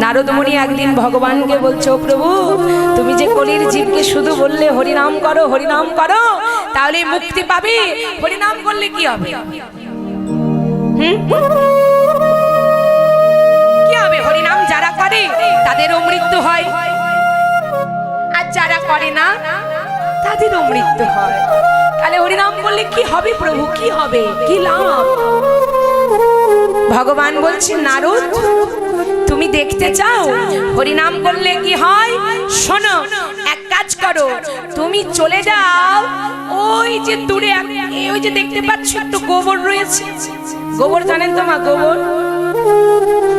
নারদমণি, একদিন ভগবানকে বলছো, প্রভু, তুমি যে কলির জীবকে শুধু বললে হরিনাম করো হরিনাম করো, তাহলে মুক্তি পাবে। হরিনাম করলে কি হবে? কি হবে? হরিনাম যারা করে, তাদেরও মৃত্যু হয়। আর যারা করে না, তাদেরও মৃত্যু হয়। তাহলে হরিনাম করলে কি হবে প্রভু? কি হবে? কি লাভ? ভগবান বলছে, নারদ, তুমি দেখতে চাও? হরিনাম করলে কি হয়? শোনো, এক কাজ করো, তুমি চলে যাও। ওই যে দূরে ওই যে দেখতে পাচ্ছ একটু গোবর রয়েছে। গোবর জানেন তো মা, গোবর?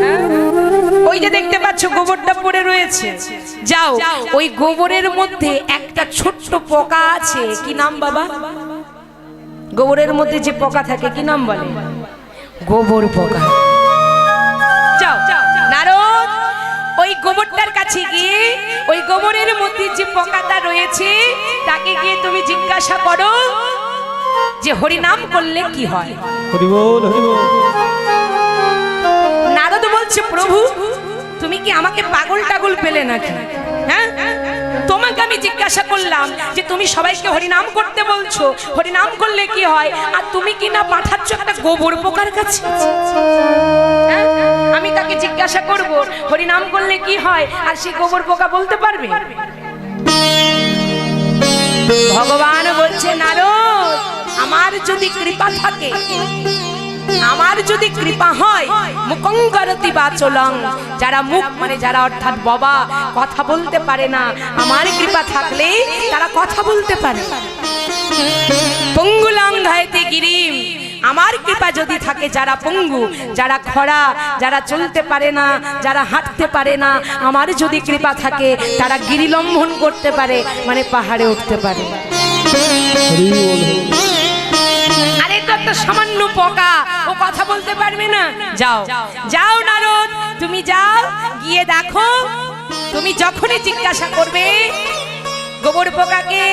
হ্যাঁ? ওই যে দেখতে পাচ্ছ গোবরটা পড়ে রয়েছে। যাও, ওই গোবরের মধ্যে একটা ছোট্ট পোকা আছে। কি নাম বাবা? গোবরের মধ্যে যে পোকা থাকে, কি নাম বলে? গোবর পোকা। যাও নারদ ওই গোবরটার কাছে গিয়ে ওই গোবরের মধ্যে যে পোকাটা রয়েছে তাকে গিয়ে তুমি জিজ্ঞাসা করো যে হরিনাম করলে কি হয়। হরি বল হরি বল। নারদ বলছে প্রভু তুমি কি আমাকে পাগল টাগল পেলে নাকি? হ্যাঁ? তোমাকে আমি জিজ্ঞাসা করলাম যে তুমি সবাইকে হরিনাম করতে বলছো। হরিনাম করলে কি হয়? আর তুমি কি না পাঠাচ্ছ একটা গোবর পোকার কাছে? হ্যাঁ? আমি তাকে জিজ্ঞাসা করব, হরিনাম করলে কি হয়? আর সেই গোবর পোকা বলতে পারবে? ভগবান বলছে, নারদ, আমার যদি কৃপা থাকে আমার যদি কৃপা হয় মুকঙ্করতি বাচলং যারা মুখ মানে যারা অর্থাৎ বাবা, কথা বলতে পারে না। আমার কৃপা থাকলে তারা কথা বলতে পারে। পঙ্গুলাং ধায়তে গিরিম। আমার কৃপা যদি থাকে যারা পঙ্গু, যারা খরা, যারা চলতে পারে না, যারা হাঁটতে পারে না, আমার যদি কৃপা থাকে, তারা গিরিলম্বন করতে পারে মানে পাহাড়ে উঠতে পারে। আরে তো একটা সামান্য পোকা, ও কথা বলতে পারবে না। যাও যাও নারদ, তুমি যাও, গিয়ে দেখো, তুমি যখনই জিজ্ঞাসা করবে, গোবর পোকাকে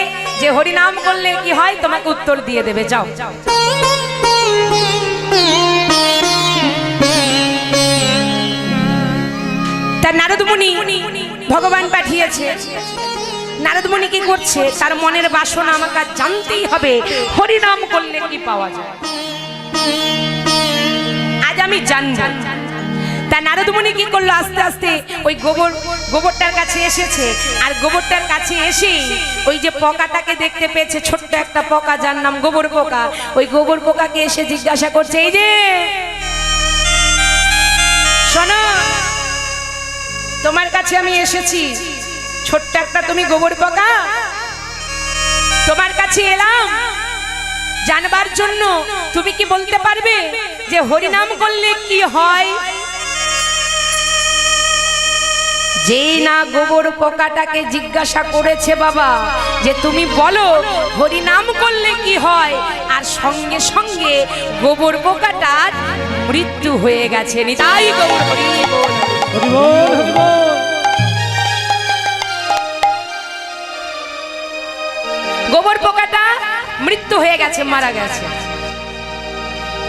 যে হরিনাম করলে কি হয়, তোমাকে উত্তর দিয়ে দেবে, যাও। তার নারদ মুনি ভগবান পাঠিয়েছে। নারদমণি কি করছে? তার মনের বাসনা আমাকে জানতেই হবে। হরিনাম করলে কি পাওয়া যায়? আজ আমি জানব। তা নারদমণি কি করল? আস্তে আস্তে ওই গোবর, গোবরটার কাছে এসেছে। আর গোবরটার কাছে এসে ওই যে পোকাটাকে দেখতে পেয়েছে, ছোট্ট একটা পোকা যার নাম গোবর পোকা। ওই গোবর পোকাকে এসে জিজ্ঞাসা করছে, এই যে, শোনো, তোমার কাছে আমি এসেছি। ছোট্ট একটা তুমি গোবর পোকা। তোমার কাছে এলাম। জানবার জন্য তুমি কি বলতে পারবে যে হরিনাম করলে কি হয়? যেই না গোবর পোকাটাকে জিজ্ঞাসা করেছে বাবা, যে তুমি বলো হরিনাম করলে কি হয়? আর সঙ্গে সঙ্গে গোবর পোকাটার মৃত্যু হয়ে গেছে। তাই গোবর হরি। বল। গোবর পোকাটা মৃত্যু হয়ে গেছে মারা গেছে।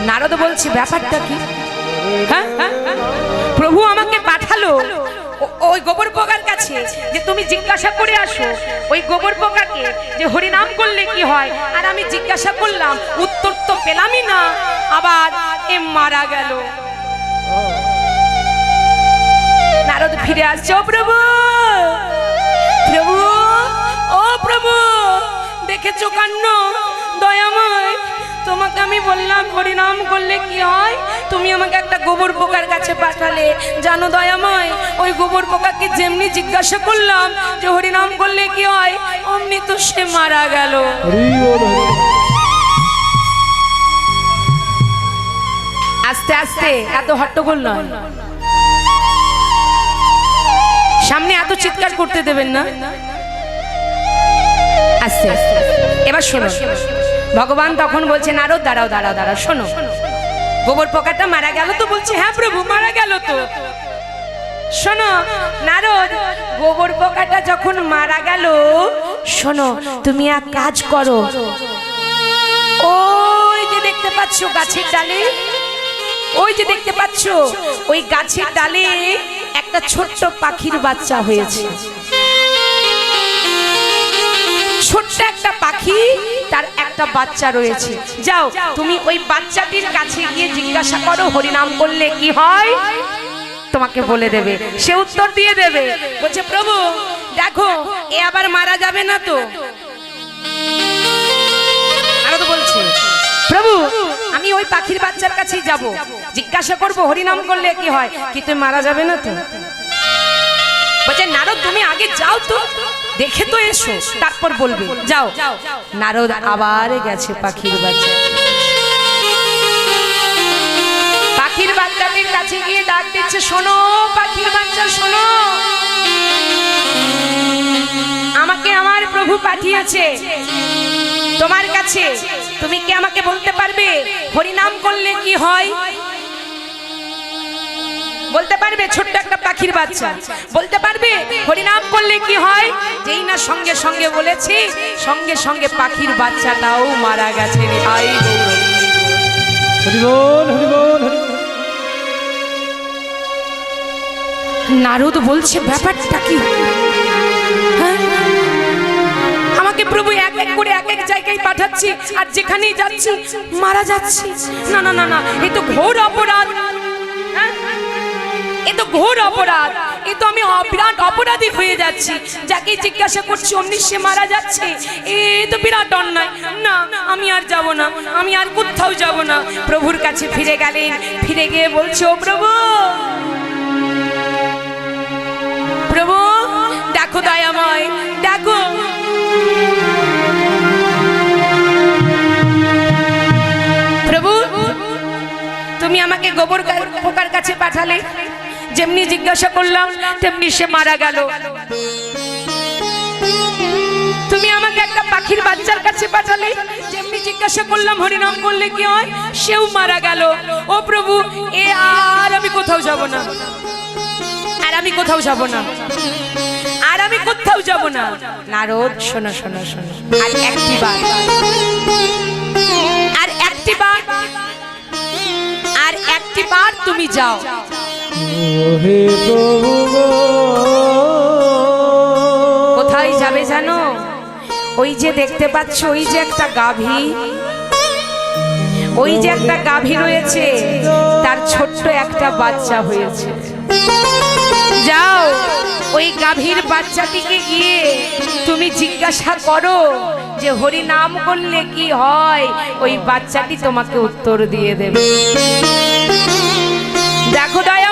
নারদ বলছে ব্যাপারটা কি? হ্যাঁ হ্যাঁ, হ্যাঁ? প্রভু আমাকে পাঠালো ওই গোবর পোকার কাছে যে তুমি জিজ্ঞাসা করে আসো। ওই গোবর পোকাকে যে হরিনাম করলে কি হয়? আর আমি জিজ্ঞাসা করলাম উত্তর তো পেলামই না আবার এ মারা গেল। নারদ ফিরে আসছে প্রভু! বললাম হরিনাম করলে কি হয়? তুমি আমাকে একটা গোবর পোকার কাছে পাঠালে। জানো দয়াময়, ওই গোবর পোকাকে যেমনি জিজ্ঞাসা করলাম যে হরিনাম করলে কি হয়? অমনি তো সে মারা গেল। আস্তে আস্তে, এত হট্টগোল নয়। সামনে এত চিৎকার করতে দেবেন না? আস্তে আস্তে। এবার শোনো। ভগবান তখন বলছে নারদ দাঁড়াও দাঁড়াও দাঁড়াও, শোনো। গোবর পোকাটা মারা গেল তো বলছে হ্যাঁ প্রভু, মারা গেল তো। শোনো, নারদ, গোবর পোকাটা যখন মারা গেল, শোনো, তুমি এক কাজ করো। ওই যে দেখতে পাচ্ছ গাছের ডালে, ওই যে দেখতে পাচ্ছ, ওই গাছের ডালে একটা ছোট্ট পাখির বাচ্চা হয়েছে। ছোট্ট একটা পাখি, তার একটা বাচ্চা রয়েছে। যাও, তুমি ওই বাচ্চাটির কাছে গিয়ে জিজ্ঞাসা করো, হরিনাম করলে কি হয়? তোমাকে বলে দেবে। সে উত্তর দিয়ে দেবে। বলছে, প্রভু, দেখো, এ আবার মারা যাবে না তো? প্রভু, আমি ওই পাখির বাচ্চার কাছেই যাব। জিজ্ঞাসা করব, হরিনাম করলে কি হয়? কি তুমি মারা যাবে না তো? বলছে, নারদ, তুমি আগে যাও তো। দেখে তো এসো, তারপর বলবে, যাও। নারদ আবার গেছে পাখির বাচ্চা পাখির বাচ্চাদের কাছে গিয়ে ডাক দিচ্ছে, শোনো পাখির বাচ্চা, শোনো। আমাকে আমার প্রভু পাঠিয়েছে। তোমার কাছে, তুমি কি আমাকে বলতে পারবে? হরিনাম করলে কি হয়? বলতে পারবে ছোট্ট একটা পাখির বাচ্চা? বলতে পারবে? হরিনাম করলে কি হয়? যেই না সঙ্গে সঙ্গে বলেছি সঙ্গে সঙ্গে পাখির বাচ্চাটাও মারা গেছে আই নারদ বলছে ব্যাপারটা কি? হ্যাঁ? আমাকে প্রভু এক এক করে এক এক জায়গায় পাঠাচ্ছি আর যেখানেই যাচ্ছি মারা যাচ্ছি। না না না না এ তো ঘোর অপরাধ। ঘোর অপরাধ। এ তো আমি বিরাট অপরাধী হয়ে যাচ্ছি। যাকে জিজ্ঞাসা করছি অমনি সে মারা যাচ্ছে। এ তো বিরাট অন্যায়। না, আমি আর যাব না। আমি আর কোথাও যাব না। প্রভুর কাছে ফিরে গেলেন। ফিরে গিয়ে বলছে, ও প্রভু! প্রভু, দেখো দয়াময়, দেখো। প্রভু, তুমি আমাকে গোবর পোকার কাছে পাঠালে। যেমনি জিজ্ঞাসা করলাম, তেমনি সে মারা গেল। তুমি আমাকে একটা পাখির বাচ্চার কাছে পাঠালে, যেমনি জিজ্ঞাসা করলাম, হরিনাম করলে কি হয়? সেও মারা গেল। ও প্রভু, এ আর আমি কোথাও যাব না। আর আমি কোথাও যাব না। আর আমি কোথাও যাব না। নারদ, শোনো শোনো শোনো। আর একটি বার। আর একটি বার। আর একটি বার তুমি যাও। কোথায় যাবে জানো? ওই যে দেখতে পাচ্ছ, ওই যে একটা গাভী। ওই যে একটা গাভী রয়েছে, তার ছোট্ট একটা বাচ্চা হয়েছে। যাও, ওই গাভীর বাচ্চাটিকে গিয়ে তুমি জিজ্ঞাসা করো যে হরি নাম করলে কি হয়? ওই বাচ্চাটি তোমাকে উত্তর দিয়ে দেবে। দেখো আমি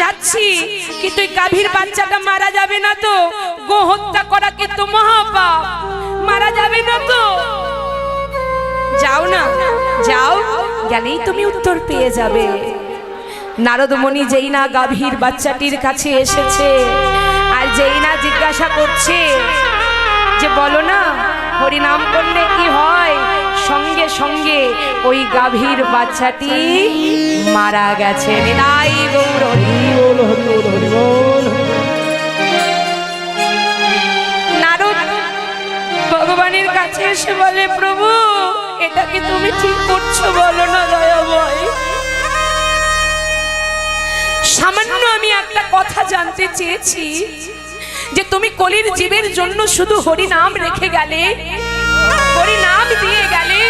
যাচ্ছি কিন্তু ওই গাভীর বাচ্চাটা মারা যাবে না তো? গো, হত্যা করা কিন্তু মহাপাপ? মারা যাবে না তো? যাও না, যাও, গেলেই তুমি উত্তর পেয়ে যাবে। নারদমণি যেই না গাভীর বাচ্চাটির কাছে এসেছে, আর যেই না জিজ্ঞাসা করছে, যে বলো না হরিনাম করলে কি হয়? সঙ্গে সঙ্গে ওই গাভীর বাচ্চাটি মারা গেছে। নিতাই গৌর ভগবানের কাছে এসে বলে, প্রভু, এটা কি তুমি ঠিক করছ বলো না দয়াময়? সামান্য আমি একটা কথা জানতে চেয়েছি। যে তুমি কলির জীবের জন্য শুধু হরি নাম রেখে গেলে হরি নাম দিয়ে গেলে,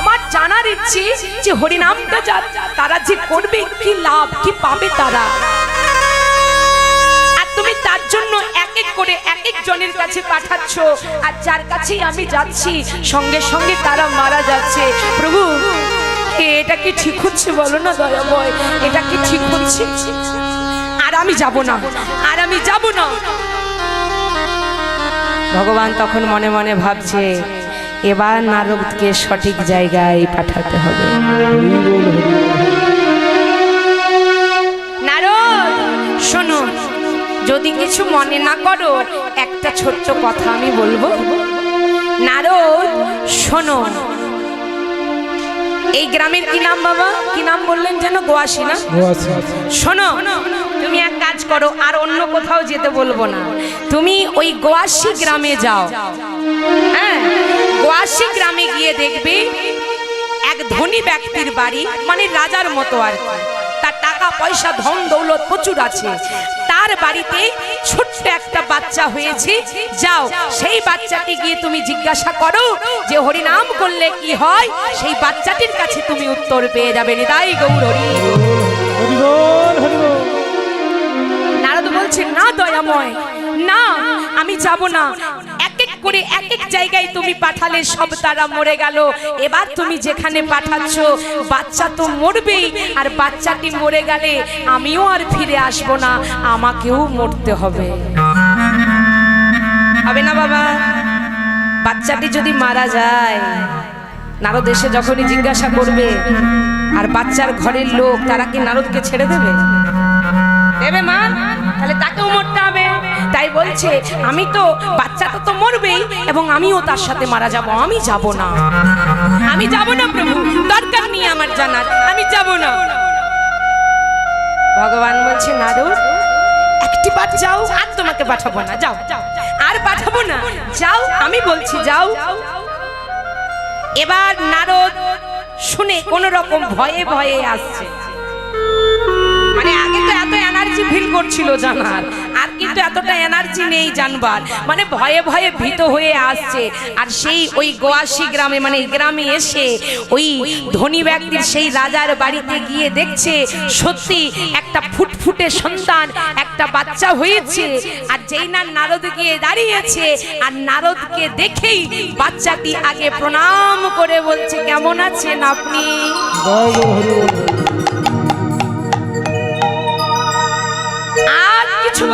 আমার জানার ইচ্ছে যে হরিনামটা তারা যে করবে, কি লাভ, কি পাবে তারা? আর তুমি তার জন্য এক এক করে এক এক জনের কাছে পাঠাচ্ছ, আর যার কাছেই আমি যাচ্ছি, সঙ্গে সঙ্গে তারা মারা যাচ্ছে। প্রভু এটা কি ঠিক হচ্ছে বলো না দয়াময়? এটা কি ঠিক হচ্ছে? আমি যাব না। আর আমি যাব না। ভগবান তখন মনে মনে ভাবছে এবার নারদকে সঠিক জায়গায় পাঠাতে হবে। নারদ শোনো যদি কিছু মনে না করো একটা ছোট্ট কথা আমি বলব। নারদ শোনো এই গ্রামের কি নাম বাবা? কি নাম বললেন যেন? গোয়াসী না? শোনো তুমি এক কাজ করো, আর অন্য কোথাও যেতে বলব না। তুমি ওই গোয়াসী গ্রামে যাও। হ্যাঁ গ্রামে গিয়ে দেখবে এক ধনী ব্যক্তির বাড়ি মানে রাজার মতো আর তার টাকা, পয়সা, ধন, দৌলত প্রচুর আছে। তার বাড়িতে ছোট্ট একটা বাচ্চা হয়েছে। যাও, সেই বাচ্চাটি গিয়ে তুমি জিজ্ঞাসা করো যে, হরিনাম করলে কি হয়? সেই বাচ্চাটির কাছে তুমি উত্তর পেয়ে যাবে। নিতাই গৌর হরি বলছে, না দয়াময়, না, আমি যাব না। এক এক করে এক এক জায়গায় তুমি পাঠালে, সব তারা মরে গেল। এবার তুমি যেখানে পাঠাচ্ছ, বাচ্চা তো মরবেই, আর বাচ্চাটি মরে গেলে আমিও আর ফিরে আসব না, আমাকেও মরতে হবে। হবে না বাবা। বাচ্চাটি যদি মারা যায়, নারদ এসে যখনই জিজ্ঞাসা করবে, আর বাচ্চার ঘরের লোক, তারা কি নারদকে ছেড়ে দেবে? দেবে মা। তাহলে তাকেও মরতে হবে। তাই বলছে, আমি তো, বাচ্চাটা তো মরবেই এবং আমিও তার সাথে মারা যাব, আমি যাব না। আমি যাব না, প্রভু, দরকার নেই আমার জানার, আমি যাব না। ভগবান বলছে নারদ একটি বার যাও, আর তোমাকে পাঠাবো না, যাও। আর পাঠাবো না, যাও, আমি বলছি, যাও। এবার নারদ শুনে কোন রকম ভয়ে ভয়ে আসছে। মানে আগে তো এত এনার্জি ফিল করছিল জানার। আর কিন্তু এতটা এনার্জি নেই জানবার। মানে ভয়ে ভয়ে ভীত হয়ে আসছে। আর সেই ওই গোয়াসি গ্রামে মানে গ্রামে এসে ওই ধনী ব্যক্তির সেই রাজার বাড়িতে গিয়ে দেখছে, সত্যি একটা ফুটফুটে সন্তান, একটা বাচ্চা হয়েছে। আর যেই না নারদ গিয়ে দাঁড়িয়েছে, আর নারদকে দেখেই বাচ্চাটি আগে প্রণাম করে বলছে, কেমন আছেন আপনি?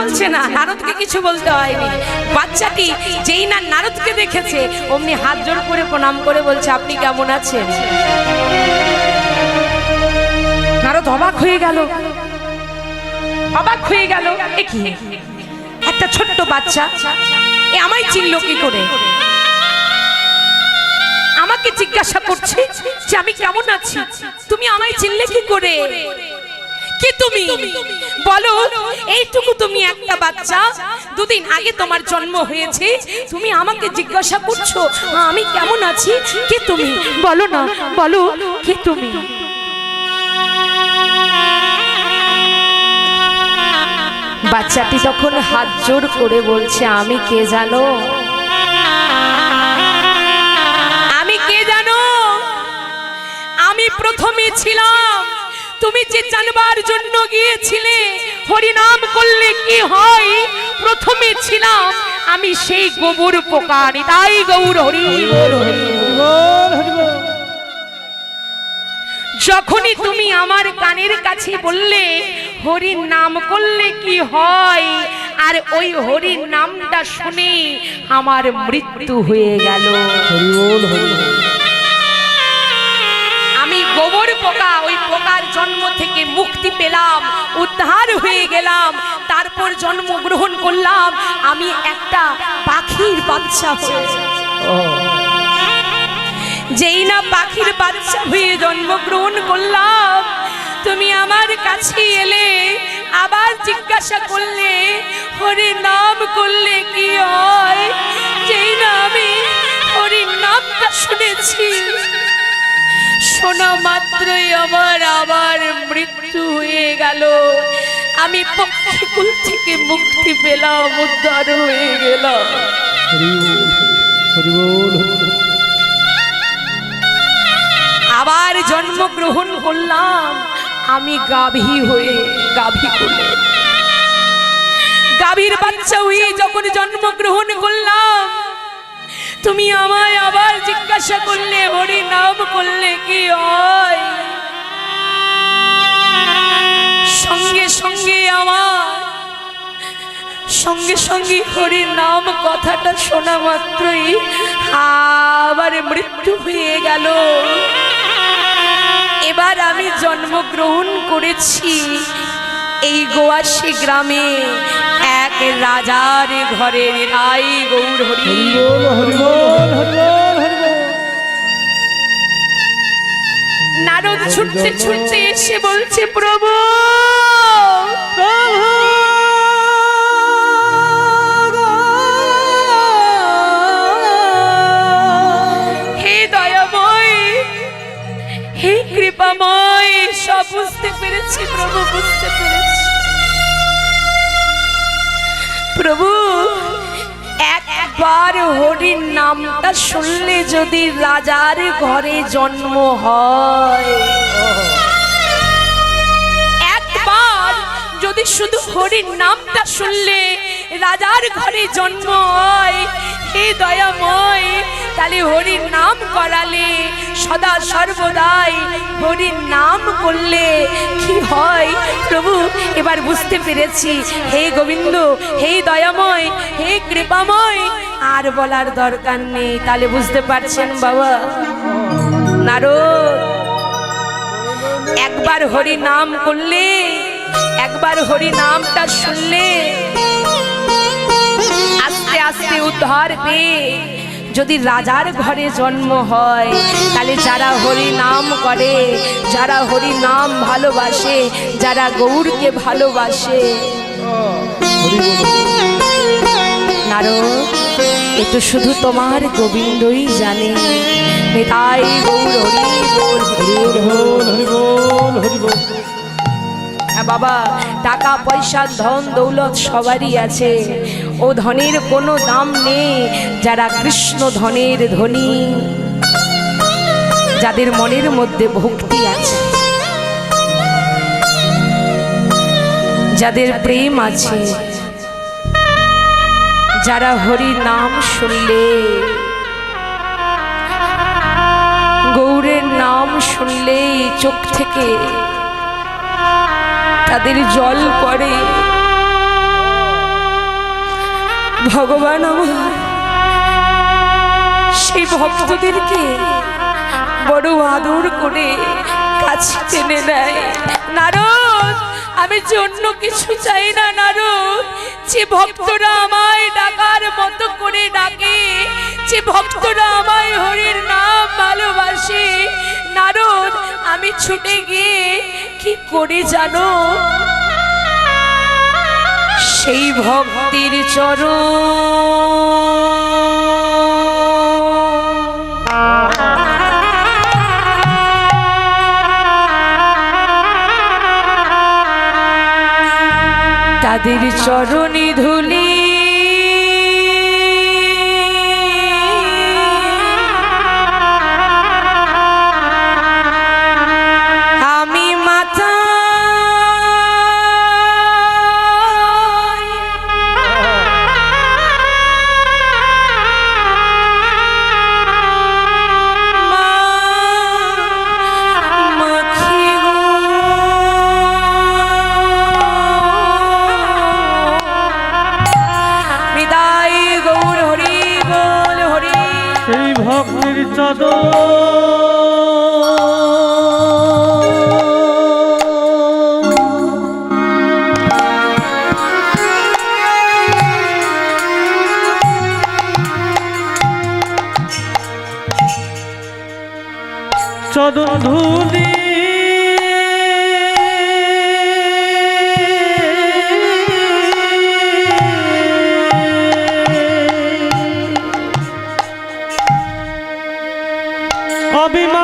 বলছে না, নারদকে কিছু বলতে হয়নি। বাচ্চাটি যেই না নারদকে দেখেছে, অমনি হাত জোর করে প্রণাম করে বলছে, আপনি কেমন আছেন? নারদ অবাক হয়ে গেল। অবাক হয়ে গেল। কি? একটা ছোট্ট বাচ্চা। এ আমায় চিনল কি করে? আমাকে জিজ্ঞাসা করছে যে, আমি কেমন আছি? তুমি আমায় চিনলে কি করে? কি তুমি? বলো, এইটুকু তুমি একটা বাচ্চা, দুদিন আগে তোমার জন্ম হয়েছে, তুমি আমাকে জিজ্ঞাসা করছ, আমি কেমন আছি? কি তুমি? বলো না, বলো, কি তুমি? বাচ্চাটি তখন হাত জোর করে বলছে, আমি কে জানো? আমি কে জানো? আমি প্রথমে ছিলাম। তুমি যে জানবার জন্য গিয়েছিলে, হরিনাম করলে কি হয়? প্রথমে ছিলাম আমি সেই গোবর পোকা তাই গৌর হরি। হরি হরি হরি যখনই তুমি আমার কানের কাছে বললে হরির নাম করলে কি হয়? আর ওই হরির নামটা শুনে আমার মৃত্যু হয়ে গেল। হরি গোবর পোকা, ওই পোকার জন্ম থেকে মুক্তি পেলাম, উদ্ধার হয়ে গেলাম, তারপর জন্মগ্রহণ করলাম। আমি একটা পাখির বাচ্চা যেই না পাখির বাচ্চা হয়ে জন্মগ্রহণ করলাম, তুমি আমার কাছে এলে, আবার জিজ্ঞাসা করলে, হরি নাম করলে কি হয়? যেই না আমি হরির নামটা শুনেছি শোনা মাত্রই আমার আবার মৃত্যু হয়ে গেল। আমি পক্ষীকুল থেকে মুক্তি পেলাম, উদ্ধার হয়ে বল আবার জন্মগ্রহণ করলাম, আমি গাভী হয়ে গাভী কোলে। গাভীর বাচ্চা হয়ে যখন জন্মগ্রহণ করলাম তুমি আমায় আবার জিজ্ঞাসা করলে, হরি নাম করলে কি হয়? সঙ্গে সঙ্গে আমার, সঙ্গে সঙ্গে হরির নাম কথাটা শোনা মাত্রই আবার মৃত্যু হয়ে গেল। এবার আমি জন্মগ্রহণ করেছি এই গোয়াসী গ্রামে। রাজার ঘরের রাই গৌর হরি। নারদ ছুটতে ছুটতে এসে বলছে প্রভু! হে দয়াময় হে কৃপাময় সব বুঝতে পেরেছি প্রভু বুঝতে পেরেছি। প্রভু, একবার হরির নামটা শুনলে যদি রাজার ঘরে জন্ম হয়। একবার যদি শুধু হরির নামটা শুনলে রাজার ঘরে জন্ম হয়, হে দয়াময় তাহলে হরির নাম করালে, সদা সর্বদাই হরির নাম করলে। কি হয়? প্রভু, এবার বুঝতে পেরেছি। হে গোবিন্দ, হে দয়াময়, হে কৃপাময়, আর বলার দরকার নেই। তাহলে বুঝতে পারছেন বাবা? নারদ, একবার হরি নাম করলে, একবার হরি নামটা শুনলে, আস্তে আস্তে উদ্ধার পেয়ে যদি রাজার ঘরে জন্ম হয় তাহলে যারা হরি নাম করে যারা হরি নাম ভালোবাসে যারা গৌরকে ভালোবাসে। নারদ এ তো শুধু তোমার গোবিন্দই জানে। তাই গৌর হরি বল হরি হরি বল হরি বল হরি বল হ্যাঁ বাবা টাকা পয়সা ধন দৌলত সবারই আছে। ও ধনের কোনো দাম নেই, যারা কৃষ্ণ ধনের ধনী। যাদের মনের মধ্যে ভক্তি আছে। যাদের প্রেম আছে। যারা হরি নাম শুনলে। গৌরের নাম শুনলেই চোখ থেকে। তাদের জল পড়ে। ভগবান আমার, সেই ভক্তদেরকে বড় আদর করে কাছে টেনে নেয়। নারদ, আমি জন্য কিছু চাই না, নারদ। যে ভক্তরা আমায় ডাকার মতো করে ডাকে, যে ভক্তরা আমায় হরির নাম ভালোবাসে। নারদ, আমি ছুটে গিয়ে কি করে জানো? সেই ভক্তির চর তাদের চরণী ধুলি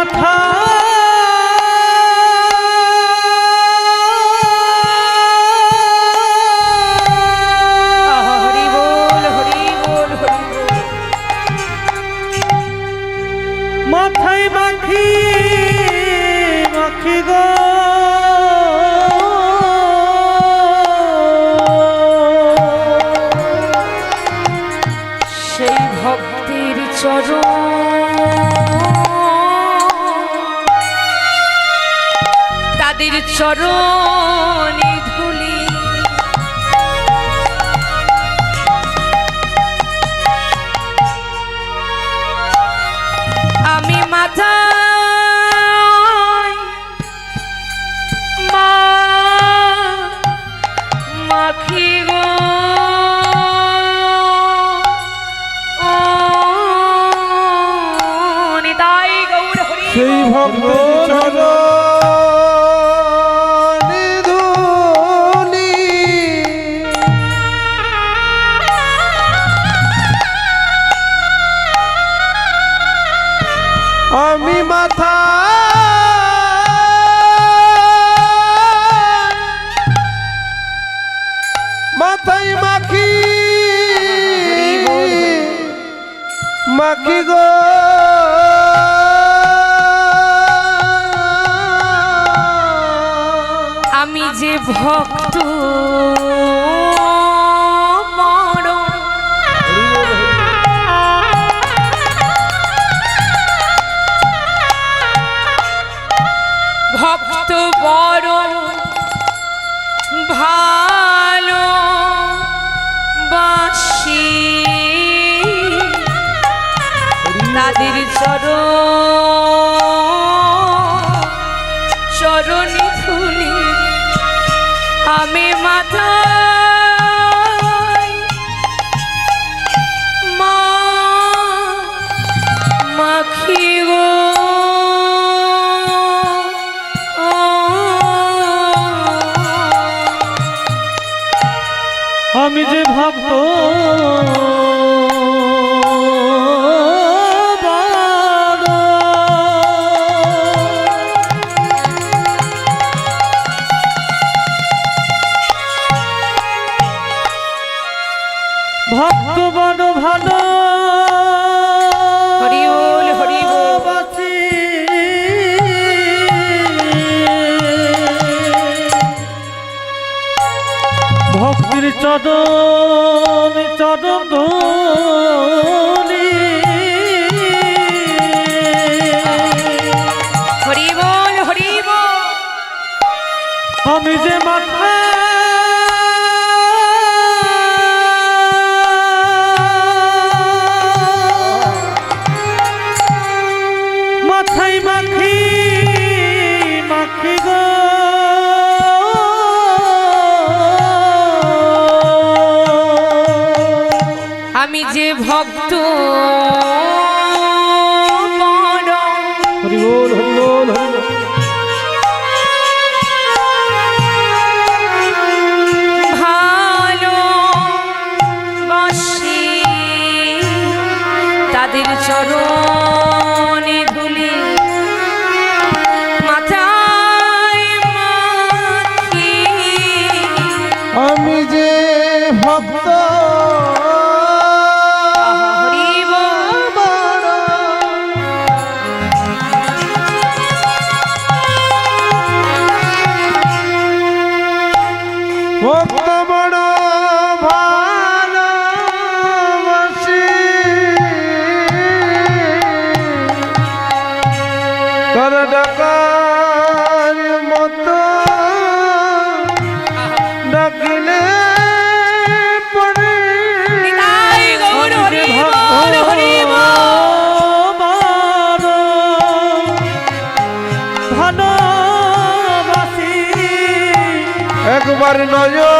কথা আমি আমি যে ভক্ত আমি যে ভাবতো দো যে মানে ভক্ত I know you.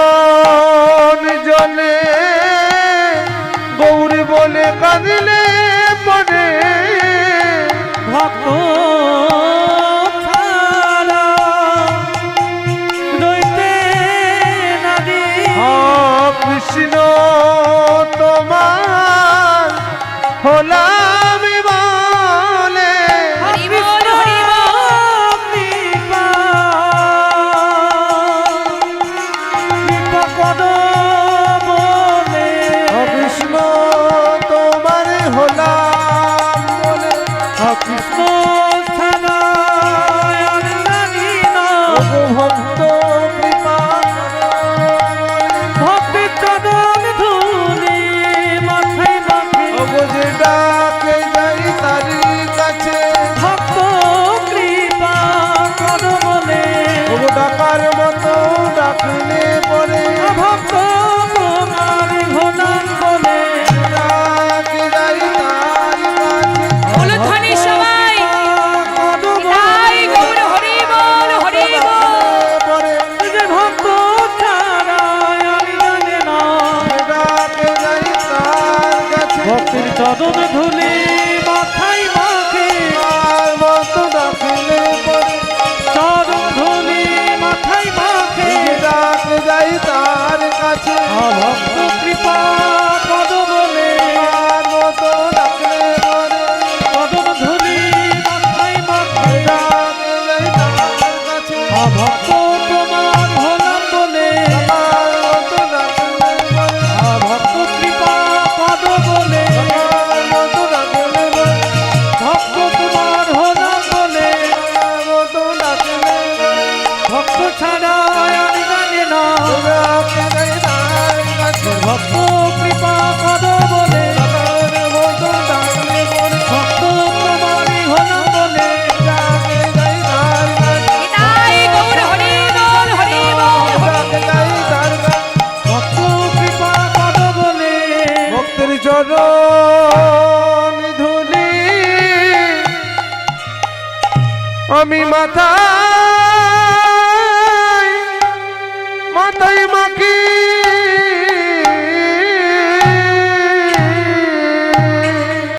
চরণ ধুলে মাথায় মাখে মত ডাকলে চরণ ধুলে মাথায় মাখে। ডাক যাই তার কাছে।